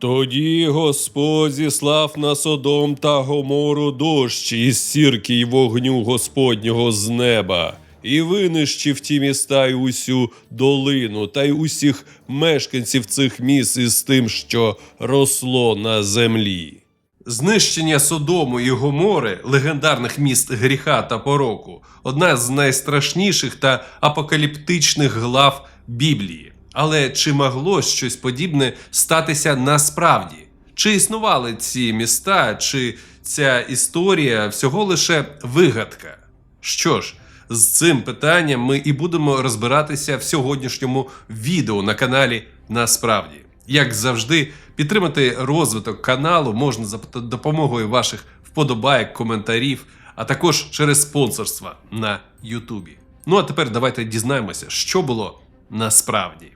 Тоді Господь зіслав на Содом та Гомору дощ із сірки й вогню Господнього з неба, і винищив ті міста й усю долину, та й усіх мешканців цих міст із тим, що росло на землі. Знищення Содому і Гомори, легендарних міст гріха та пороку, одна з найстрашніших та апокаліптичних глав Біблії. Але чи могло щось подібне статися насправді? Чи існували ці міста, чи ця історія всього лише вигадка? Що ж, з цим питанням ми і будемо розбиратися в сьогоднішньому відео на каналі Насправді. Як завжди, підтримати розвиток каналу можна за допомогою ваших вподобайок, коментарів, а також через спонсорство на Ютубі. Ну а тепер давайте дізнаємося, що було насправді.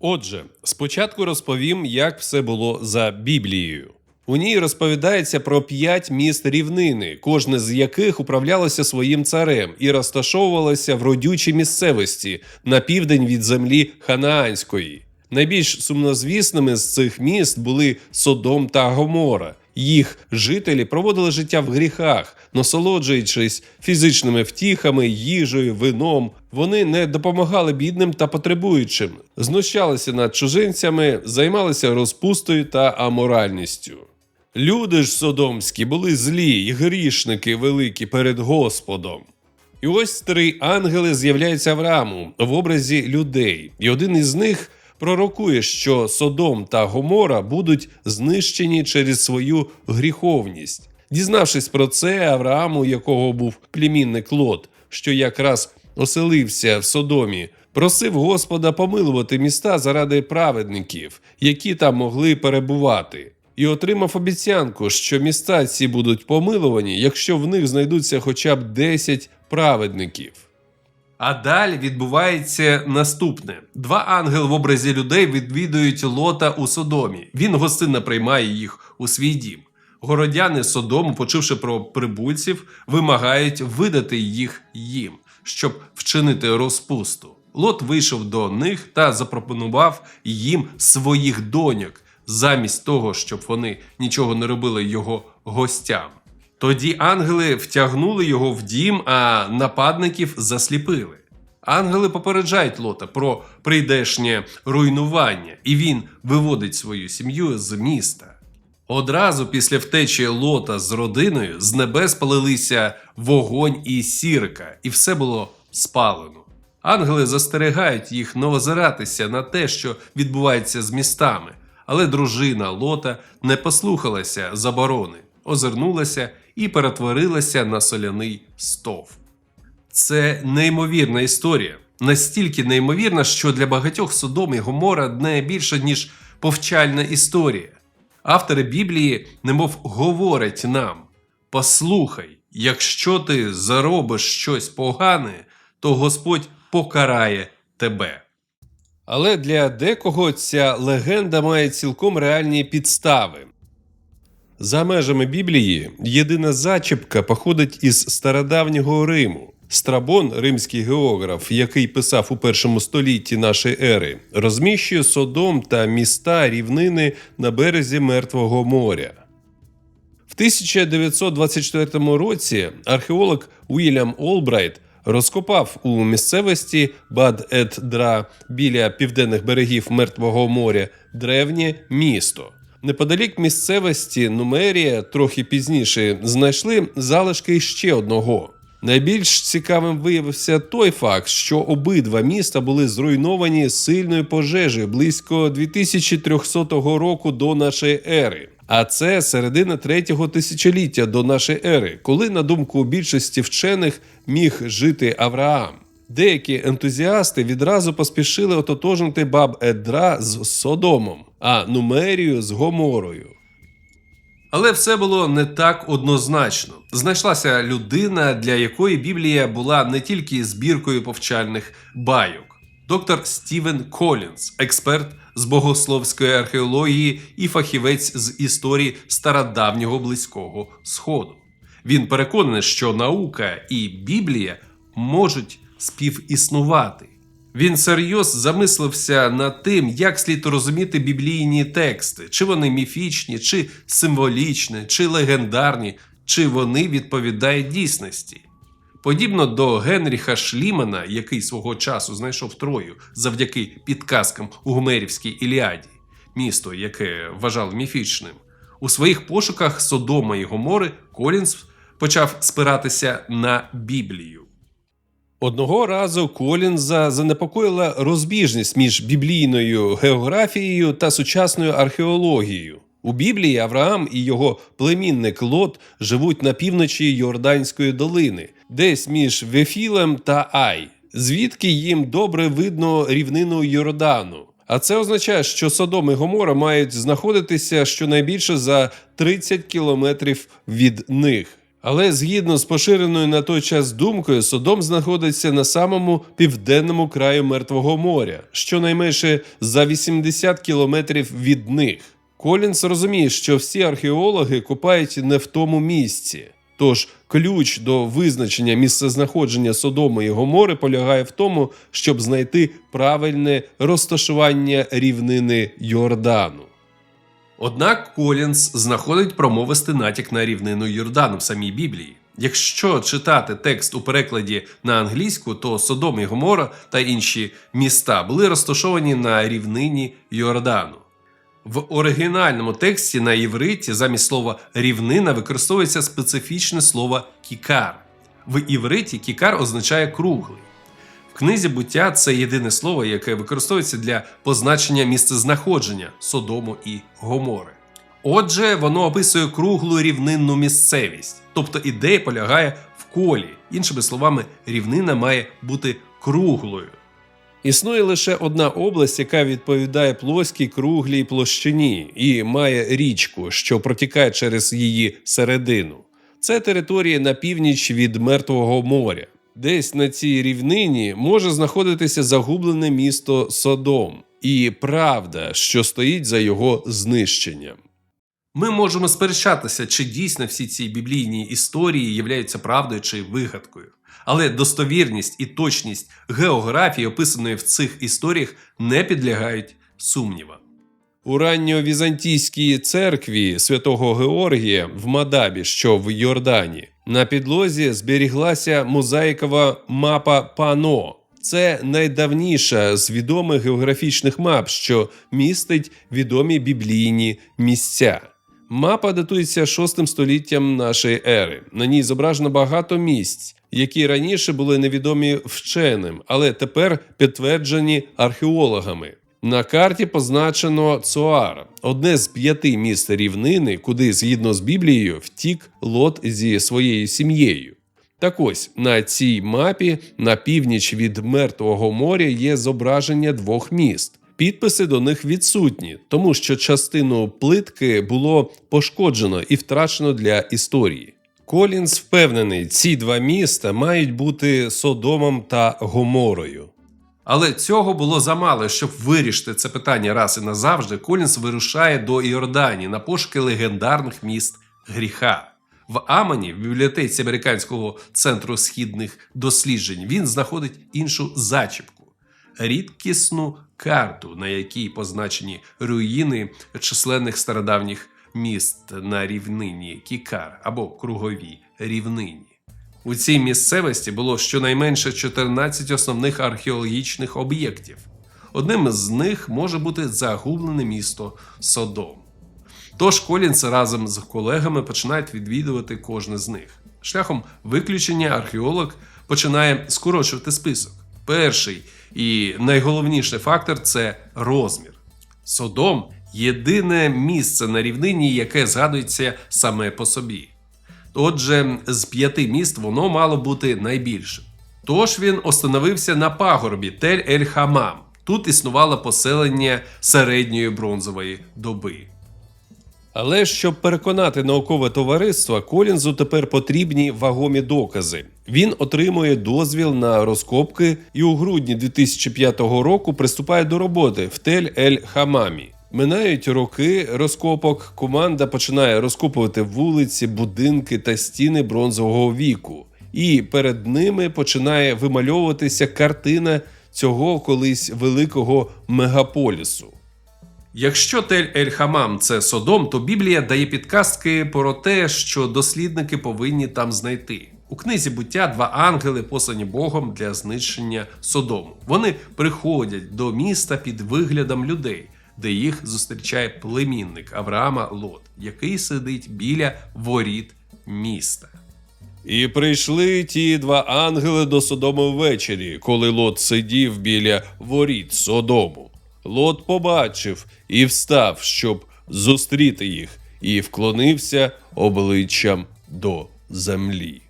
Отже, спочатку розповім, як все було за Біблією. У ній розповідається про п'ять міст рівнини, кожне з яких управлялося своїм царем і розташовувалося в родючій місцевості на південь від землі Ханаанської. Найбільш сумнозвісними з цих міст були Содом та Гомора. Їх жителі проводили життя в гріхах, насолоджуючись фізичними втіхами, їжею, вином. Вони не допомагали бідним та потребуючим, знущалися над чужинцями, займалися розпустою та аморальністю. Люди ж содомські були злі й грішники великі перед Господом. І ось три ангели з'являються Аврааму в образі людей, і один із них пророкує, що Содом та Гомора будуть знищені через свою гріховність. Дізнавшись про це, Авраам, у якого був племінник Лот, що якраз оселився в Содомі, просив Господа помилувати міста заради праведників, які там могли перебувати, і отримав обіцянку, що міста ці будуть помилувані, якщо в них знайдуться хоча б 10 праведників. А далі відбувається наступне: два ангели в образі людей відвідують лота у Содомі. Він гостинно приймає їх у свій дім. Городяни Содому, почувши про прибульців, вимагають видати їх їм, щоб вчинити розпусту. Лот вийшов до них та запропонував їм своїх доньок, замість того, щоб вони нічого не робили його гостям. Тоді ангели втягнули його в дім, а нападників засліпили. Ангели попереджають Лота про прийдешнє руйнування, і він виводить свою сім'ю з міста. Одразу після втечі Лота з родиною з небес палилися вогонь і сірка, і все було спалено. Ангели застерігають їх не озиратися на те, що відбувається з містами, але дружина Лота не послухалася заборони, озирнулася і перетворилася на соляний стов. Це неймовірна історія. Настільки неймовірна, що для багатьох Содом і Гомора не більше, ніж повчальна історія. Автори Біблії, немов говорять нам: послухай, якщо ти заробиш щось погане, то Господь покарає тебе. Але для декого ця легенда має цілком реальні підстави. За межами Біблії єдина зачіпка походить із стародавнього Риму. Страбон, римський географ, який писав у першому столітті нашої ери, розміщує Содом та міста рівнини на березі Мертвого моря. В 1924 році археолог Уільям Олбрайт розкопав у місцевості Бад-ет-Дра біля південних берегів Мертвого моря древнє місто. Неподалік місцевості Нумерія трохи пізніше знайшли залишки ще одного. Найбільш цікавим виявився той факт, що обидва міста були зруйновані сильною пожежею близько 2300 року до нашої ери. А це середина третього тисячоліття до нашої ери, коли, на думку більшості вчених, міг жити Авраам. Деякі ентузіасти відразу поспішили ототожнити баб Едра з Содомом, а Нумерію з Гоморою. Але все було не так однозначно. Знайшлася людина, для якої Біблія була не тільки збіркою повчальних байок. Доктор Стівен Колінс, експерт з богословської археології і фахівець з історії стародавнього близького сходу. Він переконаний, що наука і Біблія можуть співіснувати. Він серйозно замислився над тим, як слід розуміти біблійні тексти, чи вони міфічні, чи символічні, чи легендарні, чи вони відповідають дійсності. Подібно до Генріха Шлімана, який свого часу знайшов Трою завдяки підказкам у Гомерівській Іліаді, місто, яке вважали міфічним, у своїх пошуках Содома і Гомори Колінс почав спиратися на Біблію. Одного разу Колінза занепокоїла розбіжність між біблійною географією та сучасною археологією. У Біблії Авраам і його племінник Лот живуть на півночі Йорданської долини, десь між Вефілем та Ай, звідки їм добре видно рівнину Йордану. А це означає, що Содом і Гомора мають знаходитися щонайбільше за 30 кілометрів від них. Але згідно з поширеною на той час думкою, Содом знаходиться на самому південному краю Мертвого моря, щонайменше за 80 кілометрів від них. Колінс розуміє, що всі археологи копають не в тому місці. Тож ключ до визначення місцезнаходження Содому і Гомори полягає в тому, щоб знайти правильне розташування рівнини Йордану. Однак Колінс знаходить промовистий натяк на рівнину Йордану в самій Біблії. Якщо читати текст у перекладі на англійську, то Содом і Гомора та інші міста були розташовані на рівнині Йордану. В оригінальному тексті на євриті замість слова рівнина використовується специфічне слово кікар. В івриті кікар означає круглий. Книзі буття це єдине слово, яке використовується для позначення місцезнаходження Содому і Гомори. Отже, воно описує круглу рівнинну місцевість, тобто ідея полягає в колі. Іншими словами, рівнина має бути круглою. Існує лише одна область, яка відповідає плоскій круглій площині і має річку, що протікає через її середину. Це територія на північ від Мертвого моря. Десь на цій рівнині може знаходитися загублене місто Содом, і правда, що стоїть за його знищенням. Ми можемо сперечатися, чи дійсно всі ці біблійні історії являються правдою чи вигадкою. Але достовірність і точність географії, описаної в цих історіях, не підлягають сумнівам. У ранньовізантійській церкві святого Георгія в Мадабі, що в Йордані, на підлозі зберіглася мозаїкова мапа Пано. Це найдавніша з відомих географічних мап, що містить відомі біблійні місця. Мапа датується 6 століттям нашої ери. На ній зображено багато місць, які раніше були невідомі вченим, але тепер підтверджені археологами. На карті позначено Цоар, одне з п'яти міст рівнини, куди, згідно з Біблією, втік Лот зі своєю сім'єю. Так ось на цій мапі на північ від Мертвого моря є зображення двох міст. Підписи до них відсутні, тому що частину плитки було пошкоджено і втрачено для історії. Колінс впевнений, ці два міста мають бути Содомом та Гоморою. Але цього було замало, щоб вирішити це питання раз і назавжди. Колінс вирушає до Іорданії на пошуки легендарних міст гріха. В Амані, в бібліотеці Американського центру східних досліджень, він знаходить іншу зачіпку рідкісну карту, на якій позначені руїни численних стародавніх міст на рівнині Кікар або круговій рівнині. У цій місцевості було щонайменше 14 основних археологічних об'єктів. Одним з них може бути загублене місто Содом. Тож Колінс разом з колегами починають відвідувати кожне з них. Шляхом виключення археолог починає скорочувати список. Перший і найголовніший фактор це розмір. Содом єдине місце на рівнині, яке згадується саме по собі. Отже, з п'яти міст воно мало бути найбільшим. Тож він остановився на пагорбі Тель-Ель-Хамам. Тут існувало поселення середньої бронзової доби. Але щоб переконати наукове товариство, Колінзу тепер потрібні вагомі докази. Він отримує дозвіл на розкопки і у грудні 2005 року приступає до роботи в Тель-Ель-Хамамі. Минають роки розкопок. Команда починає розкопувати вулиці, будинки та стіни бронзового віку, і перед ними починає вимальовуватися картина цього колись великого мегаполісу. Якщо Тель-Ель-Хамам це Содом, то Біблія дає підказки про те, що дослідники повинні там знайти. У книзі буття два ангели, послані Богом для знищення Содому. Вони приходять до міста під виглядом людей, де їх зустрічає племінник Авраама Лот, який сидить біля воріт міста. І прийшли ті два ангели до Содому ввечері, коли Лот сидів біля воріт Содому. Лот побачив і встав, щоб зустріти їх, і вклонився обличчям до землі.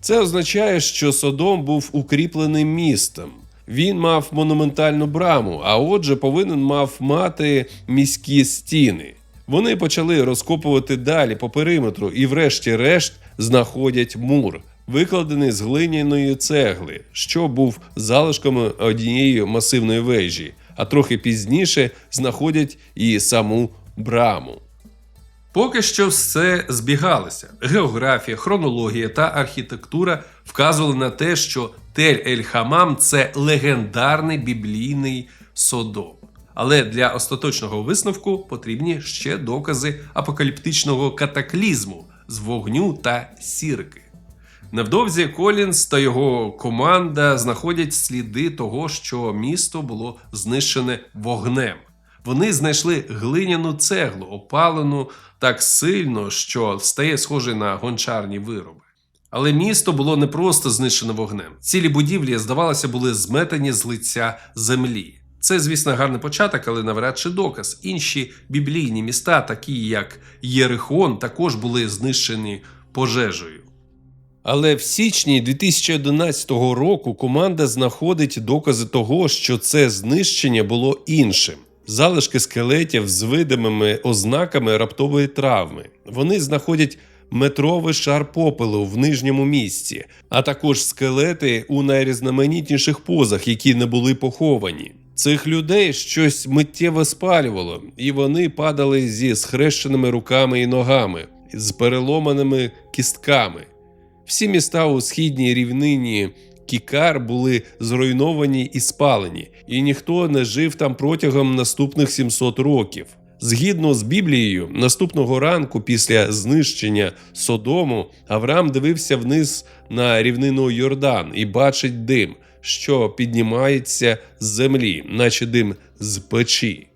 Це означає, що Содом був укріпленим містом. Він мав монументальну браму, а отже, повинен мав мати міські стіни. Вони почали розкопувати далі по периметру і, врешті-решт, знаходять мур, викладений з глиняної цегли, що був залишком однієї масивної вежі, а трохи пізніше знаходять і саму браму. Поки що все збігалося. Географія, хронологія та архітектура вказували на те, що Тель-Ель-Хамам це легендарний біблійний Содом. Але для остаточного висновку потрібні ще докази апокаліптичного катаклізму з вогню та сірки. Невдовзі Колінс та його команда знаходять сліди того, що місто було знищене вогнем. Вони знайшли глиняну цеглу, опалену так сильно, що стає схоже на гончарні вироби. Але місто було не просто знищено вогнем. Цілі будівлі, здавалося, були зметені з лиця землі. Це, звісно, гарний початок, але навряд чи доказ. Інші біблійні міста, такі як Єрихон, також були знищені пожежею. Але в січні 2011 року команда знаходить докази того, що це знищення було іншим. Залишки скелетів з видимими ознаками раптової травми. Вони знаходять метровий шар попелу в нижньому місці, а також скелети у найрізноманітніших позах, які не були поховані. Цих людей щось миттєво спалювало, і вони падали зі схрещеними руками і ногами, з переломаними кістками. Всі міста у східній рівнині Кікар були зруйновані і спалені, і ніхто не жив там протягом наступних 700 років. Згідно з Біблією, наступного ранку після знищення Содому Авраам дивився вниз на рівнину Йордан і бачить дим, що піднімається з землі, наче дим з печі.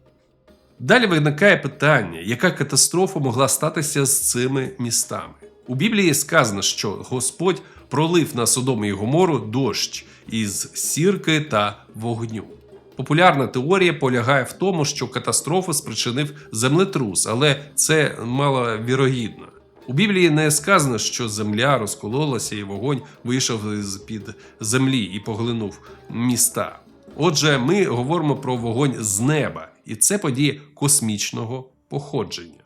Далі виникає питання, яка катастрофа могла статися з цими містами. У Біблії сказано, що Господь пролив на Содом і Гомору дощ із сірки та вогню. Популярна теорія полягає в тому, що катастрофу спричинив землетрус, але це маловірогідно. У Біблії не сказано, що земля розкололася і вогонь вийшов з під землі і поглинув міста. Отже, ми говоримо про вогонь з неба, і це подія космічного походження.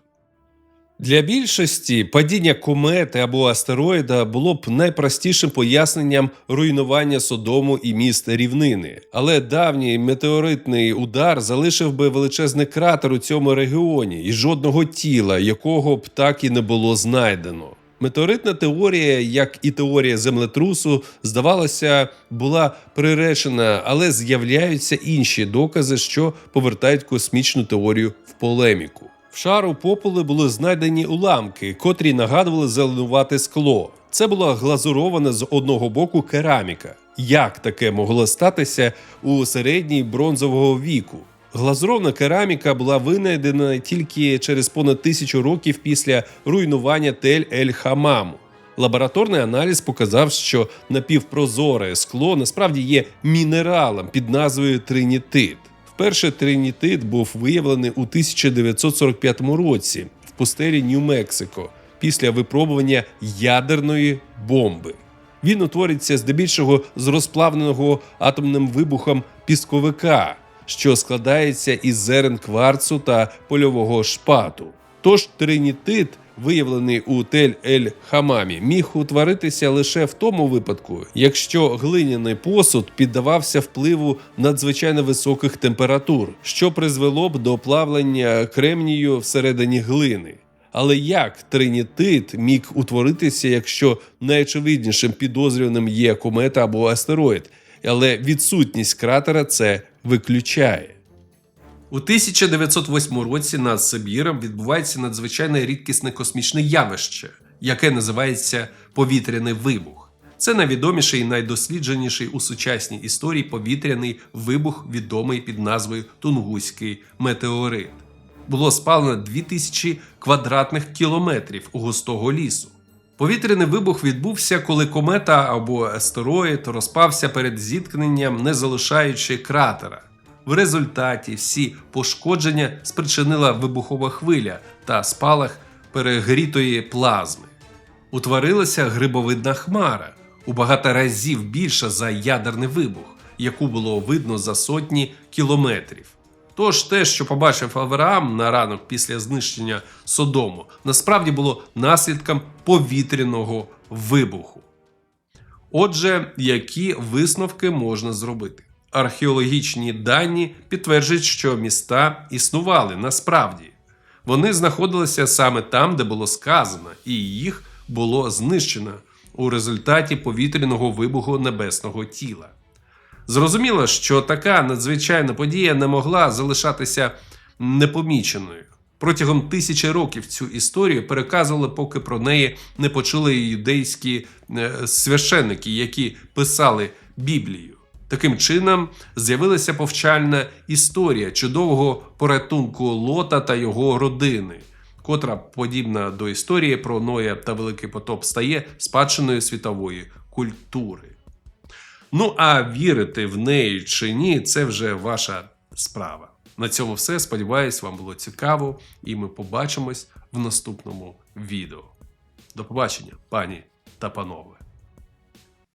Для більшості падіння комети або астероїда було б найпростішим поясненням руйнування Содому і міст рівнини. Але давній метеоритний удар залишив би величезний кратер у цьому регіоні і жодного тіла, якого б так і не було знайдено. Метеоритна теорія, як і теорія землетрусу, здавалося, була приречена, але з'являються інші докази, що повертають космічну теорію в полеміку. В шару попелу були знайдені уламки, котрі нагадували зеленувате скло. Це була глазурована з одного боку кераміка. Як таке могло статися у середній бронзового віку? Глазурована кераміка була винайдена тільки через понад тисячу років після руйнування Тель-Ель-Хамаму. Лабораторний аналіз показав, що напівпрозоре скло насправді є мінералом під назвою тринітит. Вперше тринітит був виявлений у 1945 році в пустелі Нью-Мексико після випробування ядерної бомби. Він утворюється здебільшого з розплавленого атомним вибухом пісковика, що складається із зерен кварцу та польового шпату. Тож тринітит, виявлений у Тель-Ель-Хамамі, міг утворитися лише в тому випадку, якщо глиняний посуд піддавався впливу надзвичайно високих температур, що призвело б до плавлення кремнію всередині глини. Але як тринітит міг утворитися, якщо найочевиднішим підозрюваним є комета або астероїд, але відсутність кратера це виключає. У 1908 році над Сибіром відбувається надзвичайно рідкісне космічне явище, яке називається повітряний вибух. Це найвідоміший і найдослідженіший у сучасній історії повітряний вибух, відомий під назвою Тунгуський метеорит. Було спалено 2000 квадратних кілометрів густого лісу. Повітряний вибух відбувся, коли комета або астероїд розпався перед зіткненням, не залишаючи кратера. В результаті всі пошкодження спричинила вибухова хвиля та спалах перегрітої плазми. Утворилася грибовидна хмара у багато разів більша за ядерний вибух, яку було видно за сотні кілометрів. Тож те, що побачив Авраам на ранок після знищення Содому, насправді було наслідком повітряного вибуху. Отже, які висновки можна зробити? Археологічні дані підтверджують, що міста існували насправді. Вони знаходилися саме там, де було сказано, і їх було знищено у результаті повітряного вибуху небесного тіла. Зрозуміло, що така надзвичайна подія не могла залишатися непоміченою. Протягом тисячі років цю історію переказували, поки про неї не почули юдейські е, священники, які писали Біблію. Таким чином з'явилася повчальна історія чудового порятунку Лота та його родини, котра, подібна до історії про Ноя та Великий потоп, стає спадщиною світової культури. Ну а вірити в неї чи ні, це вже ваша справа. На цьому все. Сподіваюсь, вам було цікаво, і ми побачимось в наступному відео. До побачення, пані та панове.